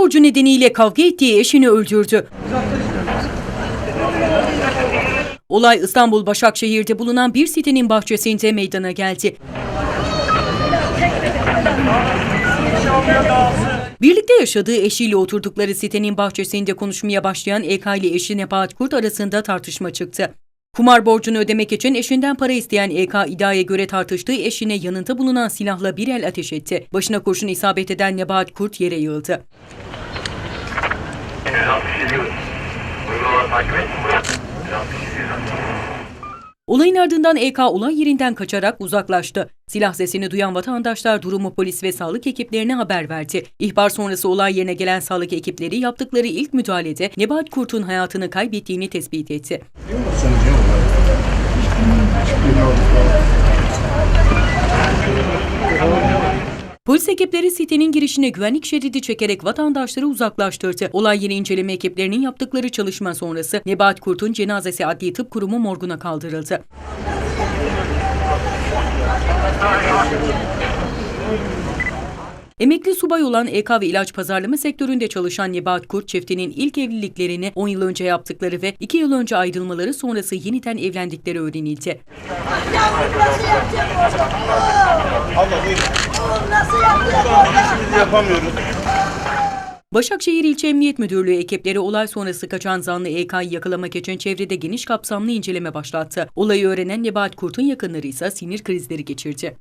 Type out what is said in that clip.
borcu nedeniyle kavga ettiği eşini öldürdü. Olay İstanbul Başakşehir'de bulunan bir sitenin bahçesinde meydana geldi. Birlikte yaşadığı eşiyle oturdukları sitenin bahçesinde konuşmaya başlayan EK ile eşi Nebahat Kurt arasında tartışma çıktı. Kumar borcunu ödemek için eşinden para isteyen EK iddiaya göre tartıştığı eşine yanında bulunan silahla bir el ateş etti. Başına kurşun isabet eden Nebahat Kurt yere yığıldı. Olayın ardından EK olay yerinden kaçarak uzaklaştı. Silah sesini duyan vatandaşlar durumu polis ve sağlık ekiplerine haber verdi. İhbar sonrası olay yerine gelen sağlık ekipleri yaptıkları ilk müdahalede Nebahat Kurt'un hayatını kaybettiğini tespit etti. Polis ekipleri sitenin girişine güvenlik şeridi çekerek vatandaşları uzaklaştırdı. Olay yeri inceleme ekiplerinin yaptıkları çalışma sonrası Nebahat Kurt'un cenazesi Adli Tıp Kurumu morguna kaldırıldı. Emekli subay olan EK ve ilaç pazarlama sektöründe çalışan Nebahat Kurt çiftinin ilk evliliklerini 10 yıl önce yaptıkları ve 2 yıl önce ayrılmaları sonrası yeniden evlendikleri öğrenildi. Yapamıyoruz. Başakşehir İlçe Emniyet Müdürlüğü ekipleri olay sonrası kaçan zanlı EK'yı yakalamak için çevrede geniş kapsamlı inceleme başlattı. Olayı öğrenen Nebahat Kurt'un yakınları ise sinir krizleri geçirdi.